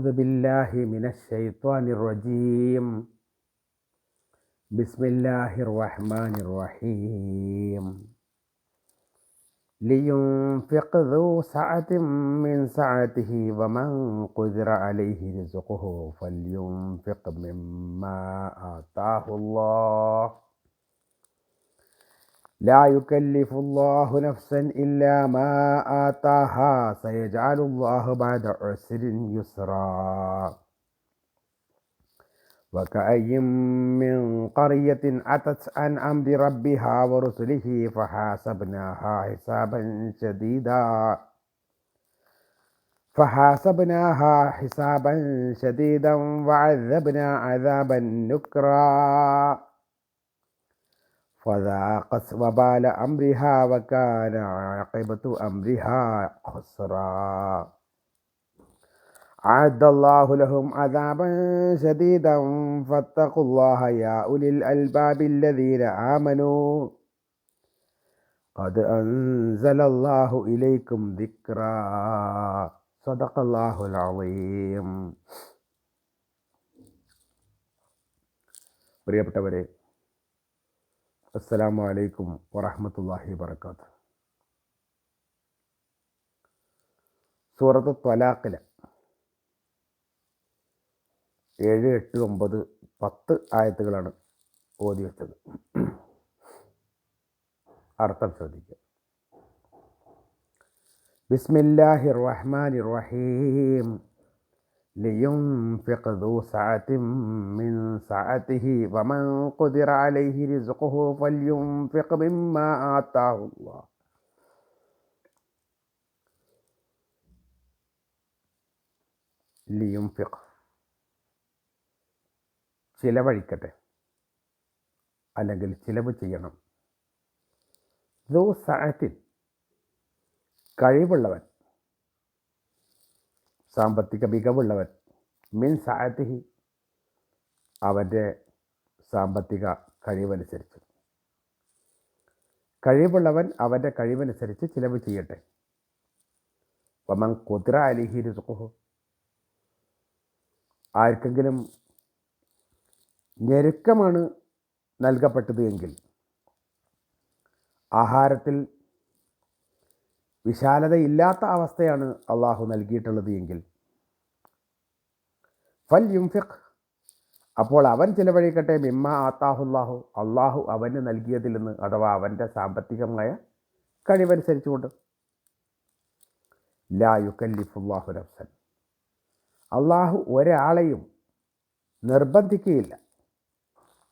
أعوذ بالله من الشيطان الرجيم. بسم الله الرحمن الرحيم. لينفق ذو سعة من سعته ومن قدر عليه رزقه فلينفق مما آتاه الله. لا يكلف الله نفسا إلا ما آتاها. سيجعل الله بعد عسر يسرا. وكأي من قرية أتت عن أمر ربها ورسله فحاسبناها حسابا شديدا. فحاسبناها حسابا شديدا وعذبنا عذابا نكرا. فذاقت وبال أمرها وكان عاقبة أمرها خسرا أعد الله لهم عذابا شديدا فاتقوا الله يا أولي الألباب الذين آمنوا قد أنزل الله إليكم ذكرا صدق الله العظيم പ്രിയപ്പെട്ടവരെ അസ്സലാമു അലൈക്കും വറഹമത്തല്ലാഹി വർക്കാത്ത് സൂറത്ത് ത്വലാഖിലെ ഏഴ് എട്ട് ഒമ്പത് പത്ത് ആയത്തുകളാണ് ഓതി വെച്ചത്. അർത്ഥം ശ്രദ്ധിക്കുക. ബിസ്മില്ലാഹി റഹ്മാൻ റഹീം. لينفق ذو سعة من سعته ومن قدر عليه رزقه فلينفق مما آتاه الله ലിയുംഫിഖ് ചിലവഴിക്കട്ടെ അല്ലെങ്കിൽ ചിലവ് ചെയ്യണം ദോ സഅത്തിൻ കഴിവുള്ളവൻ സാമ്പത്തിക മികവുള്ളവൻ. മിൻ സായത്തിഹി അവന്റെ സാമ്പത്തിക കഴിവനുസരിച്ച്. കഴിവുള്ളവൻ അവന്റെ കഴിവനുസരിച്ച് ചിലവ് ചെയ്യട്ടെ. വമൻ കുതിര അലിഹി രുസുഹു ആർക്കെങ്കിലും ഞെരുക്കമാണ് നൽകപ്പെട്ടത് എങ്കിൽ ആഹാരത്തിൽ വിശാലതയില്ലാത്ത അവസ്ഥയാണ് അള്ളാഹു നൽകിയിട്ടുള്ളത് എങ്കിൽ. ഫൽ യുംഫിഖ്. അപ്പോൾ അവൻ ചിലവഴിക്കട്ടെ മിമ്മ ആത്താഹുല്ലാഹു അള്ളാഹു അവന് നൽകിയതിൽ നിന്ന് അഥവാ അവന്റെ സാമ്പത്തികമായ കഴിവനുസരിച്ചുകൊണ്ട്. ലാ യുക്കല്ലിഫുല്ലാഹു നഫ്സൻ. അള്ളാഹു ഒരാളെയും നിർബന്ധിക്കുകയില്ല.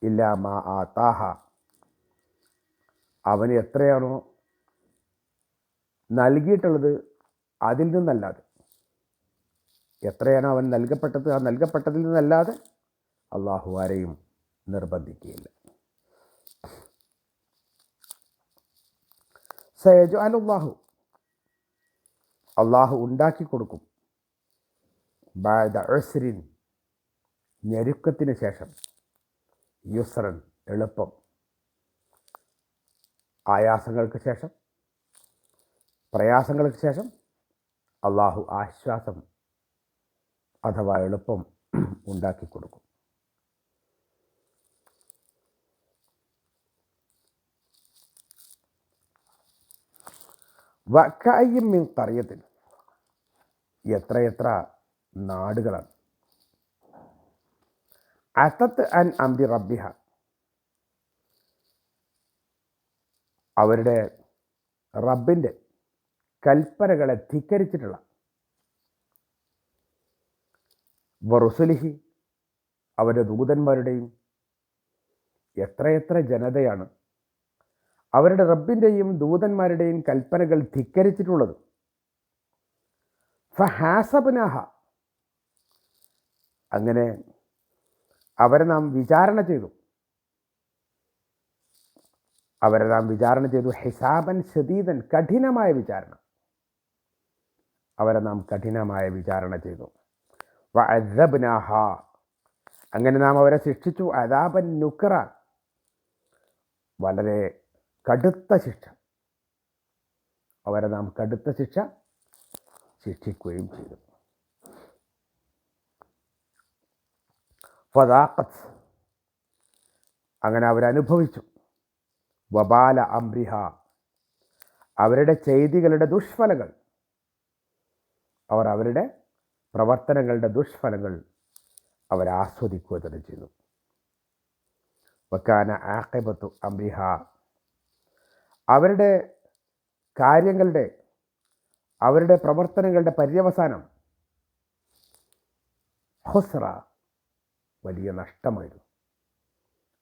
ഇല്ല മാ ആത്താഹ. അവന് എത്രയാണോ നൽകിയിട്ടുള്ളത് അതിൽ നിന്നല്ലാതെ. എത്രയാണോ അവൻ നൽകപ്പെട്ടത്? ആ നൽകപ്പെട്ടതിൽ നിന്നല്ലാതെ അള്ളാഹു ആരെയും നിർബന്ധിക്കുകയില്ല. സയജു അലുല്ലാഹു അള്ളാഹു ഉണ്ടാക്കി കൊടുക്കും. ബാദ ഞെരുക്കത്തിന് ശേഷം. യുസ്രൻ എളുപ്പം. ആയാസങ്ങൾക്ക് ശേഷം. പ്രയാസങ്ങൾക്ക് ശേഷം അള്ളാഹു ആശ്വാസം അഥവാ എളുപ്പം ഉണ്ടാക്കി കൊടുക്കും. വക്കായും മീൻ കറിയത്തിൽ എത്രയെത്ര നാടുകളാണ്. അസത്ത് അൻ അംബി റബ്ബിഹ. അവരുടെ റബ്ബിന്റെ കൽപ്പനകളെ ധിക്കരിച്ചിട്ടുള്ള. വറുസുലിഹി അവരുടെ ദൂതന്മാരുടെയും എത്രയെത്ര ജനതയാണ്. അവരുടെ റബ്ബിന്റെയും ദൂതന്മാരുടെയും കൽപ്പനകൾ ധിക്കരിച്ചിട്ടുള്ളത്. ഫഹാസബ്നാഹ. അങ്ങനെ അവരെ നാം വിചാരണ ചെയ്തു. അവരെ നാം വിചാരണ ചെയ്തു. ഹിസാബൻ ഷദീദൻ കഠിനമായ വിചാരണ. അവരെ നാം കഠിനമായ വിചാരണ ചെയ്തു. വഅദബ്നാഹ. അങ്ങനെ നാം അവരെ ശിക്ഷിച്ചു. അദാബൻ നുക്ര വളരെ കടുത്ത ശിക്ഷ. അവരെ നാം കടുത്ത ശിക്ഷ ശിക്ഷിക്കുകയും ചെയ്തു. ഫദാഖത്ത്. അങ്ങനെ അവരനുഭവിച്ചു വബാല അംബ്രിഹ അവരുടെ ചെയ്തികളുടെ ദുഷ്ഫലങ്ങൾ. അവർ അവരുടെ പ്രവർത്തനങ്ങളുടെ ദുഷ്ഫലങ്ങൾ അവർ ആസ്വദിക്കുക തന്നെ ചെയ്തു വക്കാന ആക്കിബത്തു അംബിഹ. അവരുടെ കാര്യങ്ങളുടെ അവരുടെ പ്രവർത്തനങ്ങളുടെ പര്യവസാനം ഹുസ്ര വലിയ നഷ്ടമായിരുന്നു.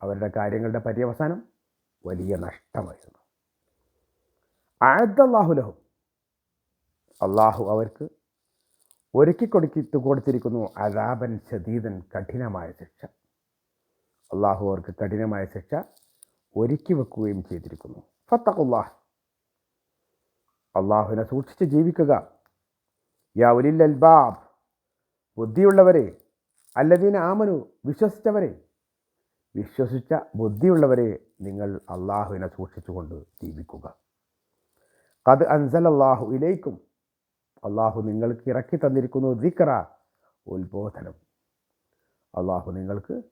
അവരുടെ കാര്യങ്ങളുടെ പര്യവസാനം വലിയ നഷ്ടമായിരുന്നു. ആയത്തല്ലാഹുലഹും അള്ളാഹു അവർക്ക് ഒരുക്കി കൊടുക്കിട്ട് കൊടുത്തിരിക്കുന്നു. അലാബൻ ശതീതൻ കഠിനമായ ശിക്ഷ. അള്ളാഹു അവർക്ക് കഠിനമായ ശിക്ഷ ഒരുക്കി വെക്കുകയും ചെയ്തിരിക്കുന്നു. ഫത്തഖുല്ലാഹ്. അള്ളാഹുവിനെ സൂക്ഷിച്ച് ജീവിക്കുക. യാ ഉലിൽ അൽബാബ് ബുദ്ധിയുള്ളവരെ. അല്ലദീന ആമനു. വിശ്വസിച്ചവരെ. വിശ്വസിച്ച ബുദ്ധിയുള്ളവരെ നിങ്ങൾ അള്ളാഹുവിനെ സൂക്ഷിച്ചുകൊണ്ട് ജീവിക്കുക. കത് അൻസൽ അള്ളാഹു ഇലേക്കും. അള്ളാഹു നിങ്ങൾക്ക് ഇറക്കി തന്നിരിക്കുന്നു ദിക്ര ഉത്ബോധനം. അള്ളാഹു നിങ്ങൾക്ക്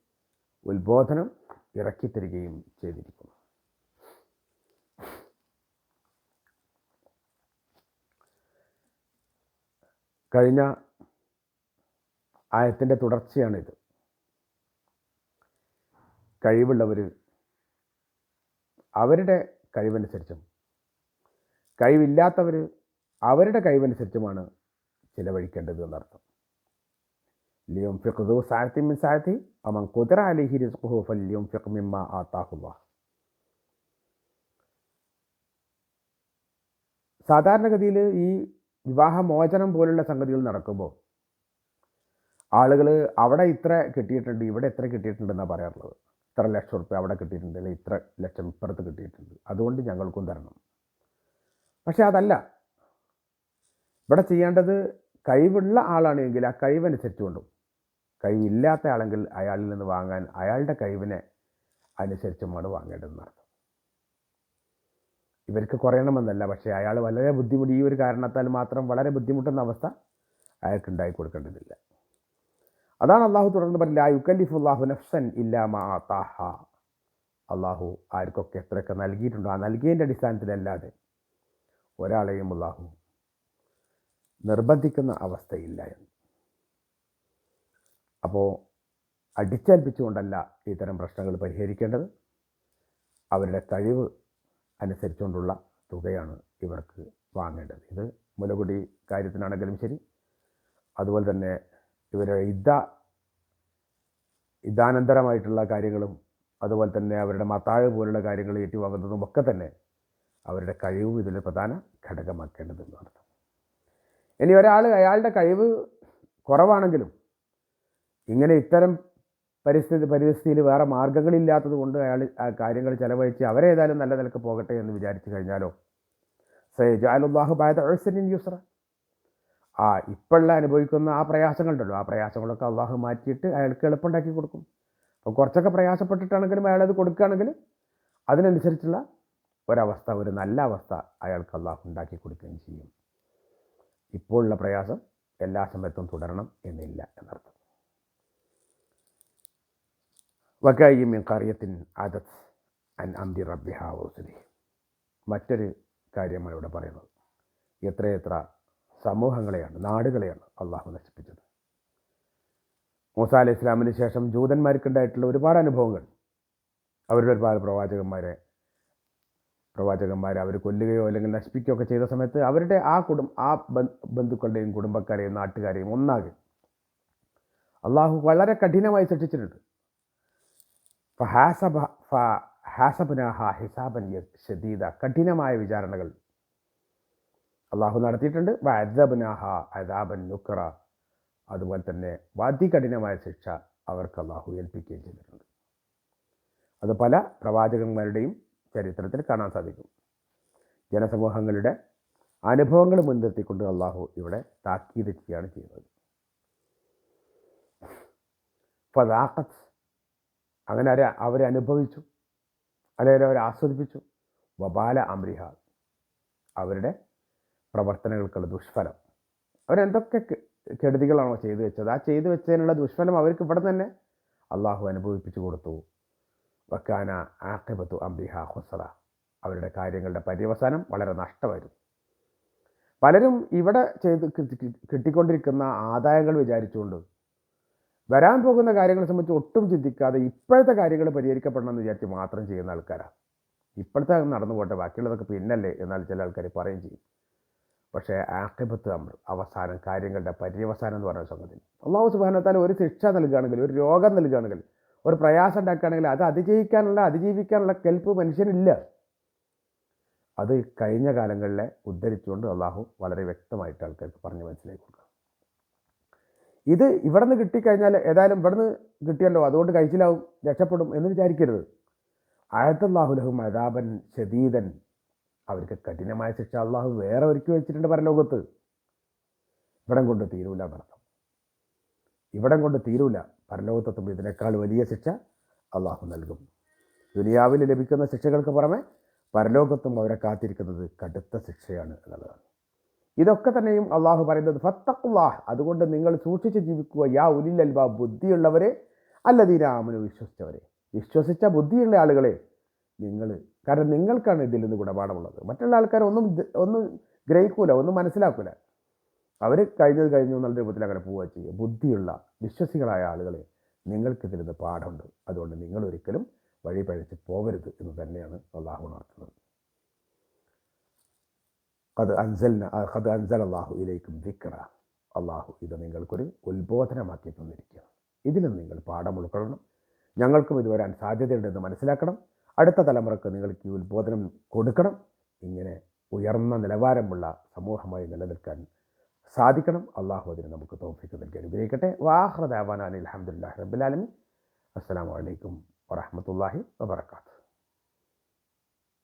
ഉത്ബോധനം ഇറക്കി തരികയും ചെയ്തിരിക്കുന്നു. കഴിഞ്ഞ ആയത്തിന്റെ തുടർച്ചയാണിത്. കഴിവുള്ളവർ അവരുടെ കഴിവനുസരിച്ചും. കഴിവില്ലാത്തവർ അവരുടെ കഴിവനുസരിച്ചുമാണ് ചിലവഴിക്കേണ്ടത് എന്നർത്ഥം. ലിയം ഫിഖ്ദു സാഴത്തി മിൻ സാഴത്തി അമൻ കുതിര അലിഹി റിസ്ഖുഹു ഫല്യം ഫിഖ് മിമ്മ സാധാരണഗതിയിൽ ഈ വിവാഹമോചനം പോലുള്ള സംഗതികൾ നടക്കുമ്പോൾ ആളുകൾ അവിടെ ഇത്ര കിട്ടിയിട്ടുണ്ട് ഇവിടെ എത്ര കിട്ടിയിട്ടുണ്ടെന്നാണ് പറയാറുള്ളത്. ഇത്ര ലക്ഷം റുപ്യ അവിടെ കിട്ടിയിട്ടുണ്ട് അല്ലെങ്കിൽ ഇത്ര ലക്ഷം ഇപ്പുറത്ത് കിട്ടിയിട്ടുണ്ട്. അതുകൊണ്ട് ഞങ്ങൾക്കും തരണം. പക്ഷേ അതല്ല ഇവിടെ ചെയ്യേണ്ടത് കഴിവുള്ള ആളാണെങ്കിൽ ആ കഴിവനുസരിച്ച് കൊണ്ടും കഴിവില്ലാത്ത ആളെങ്കിൽ അയാളിൽ നിന്ന് വാങ്ങാൻ അയാളുടെ കഴിവിനെ അനുസരിച്ചുമാണ് വാങ്ങേണ്ടതെന്ന് അർത്ഥം. ഇവർക്ക് കുറയണമെന്നല്ല പക്ഷേ അയാൾ വളരെ ബുദ്ധിമുട്ട് ഈ ഒരു കാരണത്താൽ മാത്രം വളരെ ബുദ്ധിമുട്ടുന്ന അവസ്ഥ അയാൾക്ക് ഉണ്ടായി കൊടുക്കേണ്ടതില്ല. അതാണ് അള്ളാഹു തുടർന്ന് പറഞ്ഞില്ല യുക്കല്ലിഫുല്ലാഹു നഫ്സൻ ഇല്ലാമ താഹ അള്ളാഹു ആർക്കൊക്കെ എത്രയൊക്കെ നൽകിയിട്ടുണ്ടോ? ആ നൽകിയതിന്റെ അടിസ്ഥാനത്തിലല്ലാതെ ഒരാളെയും അള്ളാഹു നിർബന്ധിക്കുന്ന അവസ്ഥയില്ല എന്ന്. അപ്പോൾ അടിച്ചേൽപ്പിച്ചുകൊണ്ടല്ല ഇത്തരം പ്രശ്നങ്ങൾ പരിഹരിക്കേണ്ടത്. അവരുടെ കഴിവ് അനുസരിച്ചുകൊണ്ടുള്ള തുകയാണ് ഇവർക്ക് വാങ്ങേണ്ടത്. ഇത് മുലകുടി കാര്യത്തിനാണെങ്കിലും ശരി. അതുപോലെ തന്നെ ഇവരുടെ ഇദ്ദ ഇദ്ദാനന്തരമായിട്ടുള്ള കാര്യങ്ങളും അതുപോലെ തന്നെ അവരുടെ മത്താഴ് പോലുള്ള കാര്യങ്ങൾ ഏറ്റുവാങ്ങുന്നതും ഒക്കെ തന്നെ അവരുടെ കഴിവും ഇതിൽ പ്രധാന ഘടകമാക്കേണ്ടതെന്ന് അർത്ഥം ഇനി ഒരാൾ അയാളുടെ കഴിവ് കുറവാണെങ്കിലും ഇങ്ങനെ ഇത്തരം പരിസ്ഥിതി പരിസ്ഥിതിയിൽ വേറെ മാർഗങ്ങളില്ലാത്തത് കൊണ്ട് അയാൾ ആ കാര്യങ്ങൾ ചിലവഴിച്ച് അവരേതായാലും നല്ല നിലയ്ക്ക് പോകട്ടെ എന്ന് വിചാരിച്ചു കഴിഞ്ഞാലോ? സൈജാലുല്ലാഹു ബായത അഴ്സനിൻ യുസ്ര ആ ഇപ്പോഴുള്ള അനുഭവിക്കുന്ന ആ പ്രയാസങ്ങളുണ്ടല്ലോ. ആ പ്രയാസങ്ങളൊക്കെ അള്ളാഹു മാറ്റിയിട്ട് അയാൾക്ക് എളുപ്പമുണ്ടാക്കി കൊടുക്കും. അപ്പോൾ കുറച്ചൊക്കെ പ്രയാസപ്പെട്ടിട്ടാണെങ്കിലും അയാളത് കൊടുക്കുകയാണെങ്കിൽ അതിനനുസരിച്ചുള്ള ഒരവസ്ഥ ഒരു നല്ല അവസ്ഥ അയാൾക്ക് അള്ളാഹു ഉണ്ടാക്കി കൊടുക്കുകയും ചെയ്യും. ഇപ്പോഴുള്ള പ്രയാസം എല്ലാ സമയത്തും തുടരണം എന്നില്ല എന്നർത്ഥം. വക്കായിമിൻ കറിയത്തിൻ അദത്ത് അൻ അന്തി റബ്ബിഹ മറ്റൊരു കാര്യമാണ് ഇവിടെ പറയുന്നത്. എത്രയെത്ര സമൂഹങ്ങളെയാണ് നാടുകളെയാണ് അള്ളാഹു നശിപ്പിച്ചത്. മൂസ അലൈഹി ഇസ്ലാമിന് ശേഷം ജൂതന്മാർക്കുണ്ടായിട്ടുള്ള ഒരുപാട് അനുഭവങ്ങൾ. അവരുടെ ഒരുപാട് പ്രവാചകന്മാരെ പ്രവാചകന്മാരെ അവർ കൊല്ലുകയോ അല്ലെങ്കിൽ നശിപ്പിക്കുകയോ ഒക്കെ ചെയ്ത സമയത്ത് അവരുടെ ആ കുടും ആ ബന്ധുക്കളുടെയും കുടുംബക്കാരെയും നാട്ടുകാരെയും ഒന്നാകെ. അള്ളാഹു വളരെ കഠിനമായി ശിക്ഷിച്ചിട്ടുണ്ട്. ഫഹാസബ ഹിസാബൻ കഠിനമായ വിചാരണകൾ അള്ളാഹു നടത്തിയിട്ടുണ്ട്. അദാബൻ അതുപോലെ തന്നെ അതികഠിനമായ ശിക്ഷ അവർക്ക് അള്ളാഹു ഏൽപ്പിക്കുകയും ചെയ്തിട്ടുണ്ട്. അത് പല പ്രവാചകന്മാരുടെയും ചരിത്രത്തിൽ കാണാൻ സാധിക്കും. ജനസമൂഹങ്ങളുടെ അനുഭവങ്ങൾ മുൻനിർത്തിക്കൊണ്ട് അള്ളാഹു ഇവിടെ താക്കീത് ചെയ്യുകയാണ് ചെയ്യുന്നത്. ഫദാഖത്ത് അങ്ങനെ അവരെ അനുഭവിച്ചു അല്ലെങ്കിൽ അവരെ ആസ്വദിപ്പിച്ചു. വബാല അമ്രിഹ അവരുടെ പ്രവർത്തനങ്ങൾക്കുള്ള ദുഷ്ഫലം. അവരെന്തൊക്കെ കെടുതികളാണോ ചെയ്തു വെച്ചത്? ആ ചെയ്തു വെച്ചതിനുള്ള ദുഷ്ഫലം അവർക്ക് ഇവിടെ തന്നെ അള്ളാഹു അനുഭവിപ്പിച്ചു കൊടുത്തു. വക്കാന ആഖിബത്തു അംബിഹ ഹുസറ അവരുടെ കാര്യങ്ങളുടെ പര്യവസാനം വളരെ നഷ്ടമായിരുന്നു. പലരും ഇവിടെ ചെയ്ത് കിട്ടിക്കൊണ്ടിരിക്കുന്ന ആദായങ്ങൾ വിചാരിച്ചുകൊണ്ട് വരാൻ പോകുന്ന കാര്യങ്ങളെ സംബന്ധിച്ച് ഒട്ടും ചിന്തിക്കാതെ ഇപ്പോഴത്തെ കാര്യങ്ങൾ പരിഹരിക്കപ്പെടണമെന്ന് വിചാരിച്ച് മാത്രം ചെയ്യുന്ന ആൾക്കാരാണ് ഇപ്പോഴത്തെ നടന്നു പോട്ടെ ബാക്കിയുള്ളതൊക്കെ പിന്നല്ലേ എന്നാൽ ചില ആൾക്കാർ പറയും ചെയ്യും. പക്ഷേ ആക്കിബത്ത് നമ്മൾ അവസാനം കാര്യങ്ങളുടെ പര്യവസാനം എന്ന് പറയുന്ന സംഗതി. അള്ളാഹു സുബാനത്താൽ ഒരു ശിക്ഷ നൽകുകയാണെങ്കിൽ ഒരു രോഗം നൽകുകയാണെങ്കിൽ ഒരു പ്രയാസം ഉണ്ടാക്കുകയാണെങ്കിൽ അത് അതിജീവിക്കാനുള്ള അതിജീവിക്കാനുള്ള കെൽപ്പ് മനുഷ്യനില്ല. അത് കഴിഞ്ഞ കാലങ്ങളിലെ ഉദ്ധരിച്ചുകൊണ്ട് അള്ളാഹു വളരെ വ്യക്തമായിട്ട് ആൾക്കാർക്ക് പറഞ്ഞ് മനസ്സിലാക്കി കൊടുക്കുക ഇത് ഇവിടെ നിന്ന് കിട്ടിക്കഴിഞ്ഞാൽ ഏതായാലും ഇവിടെ നിന്ന് കിട്ടിയല്ലോ അതുകൊണ്ട് കഴിച്ചിലാവും രക്ഷപ്പെടും എന്ന് വിചാരിക്കരുത്. ആയത്തല്ലാഹുലഹും അതാപൻ ശതീതൻ അവർക്ക് കഠിനമായ ശിക്ഷ അള്ളാഹു വേറെ ഒരുക്കി വെച്ചിട്ടുണ്ട് പരലോകത്ത്. ഇവിടം കൊണ്ട് തീരൂല എന്നർത്ഥം ഇവിടം കൊണ്ട് തീരൂല. പരലോകത്തെത്തുമ്പോൾ ഇതിനേക്കാൾ വലിയ ശിക്ഷ അള്ളാഹു നൽകും. ദുനിയാവിൽ ലഭിക്കുന്ന ശിക്ഷകൾക്ക് പുറമെ പരലോകത്തും അവരെ കാത്തിരിക്കുന്നത് കടുത്ത ശിക്ഷയാണ് എന്നുള്ളതാണ്. ഇതൊക്കെ തന്നെയും അള്ളാഹു പറയുന്നത് ഫത്തഖുല്ലാഹ്. അതുകൊണ്ട് നിങ്ങൾ സൂക്ഷിച്ച് ജീവിക്കുക. യാ ഉലിൽ അൽബാ ബുദ്ധിയുള്ളവരെ അല്ലതീരാമനു വിശ്വസിച്ചവരെ. വിശ്വസിച്ച ബുദ്ധിയുള്ള ആളുകളെ നിങ്ങൾ കാരണം നിങ്ങൾക്കാണ് ഇതിൽ നിന്ന് ഗുണപാഠമുള്ളത്. മറ്റുള്ള ആൾക്കാർ ഒന്നും ഒന്നും ഗ്രഹിക്കൂല ഒന്നും മനസ്സിലാക്കൂല. അവർ കഴിഞ്ഞത് കഴിഞ്ഞു എന്നുള്ള രൂപത്തിൽ അങ്ങനെ പോവുക ചെയ്യുക. ബുദ്ധിയുള്ള വിശ്വസികളായ ആളുകളെ നിങ്ങൾക്ക് നിന്ന് പാഠമുണ്ട്. അതുകൊണ്ട് നിങ്ങൾ ഒരിക്കലും വഴി പഴിച്ച് പോകരുത് എന്ന് തന്നെയാണ് അള്ളാഹു ഉണർത്തുന്നത്. അത് അൻസൽ അത് അൻസൽ അള്ളാഹു ഇതിലേക്കും ദിക്കറ അള്ളാഹു ഇത് നിങ്ങൾക്കൊരു ഉത്ബോധനമാക്കി തന്നിരിക്കുകയാണ്. ഇതിലും നിങ്ങൾ പാഠം ഉൾക്കൊള്ളണം. ഞങ്ങൾക്കും ഇത് വരാൻ സാധ്യതയുണ്ടെന്ന് മനസ്സിലാക്കണം. അടുത്ത തലമുറയ്ക്ക് നിങ്ങൾക്ക് ഈ ഉത്ബോധനം കൊടുക്കണം. ഇങ്ങനെ ഉയർന്ന നിലവാരമുള്ള സമൂഹമായി നിലനിൽക്കാൻ സാധിക്കണം. അള്ളാഹു അതിന് നമുക്ക് തോഫിക്ക് നൽകി അനുഗ്രഹിക്കട്ടെ. വാഹ്റദാവാൻ അലി അലഹമുല്ലാ റബ്ബുലാലമി അസ്സാം വലൈക്കും വറഹമത്തല്ലാഹി വാബർക്കാത്തു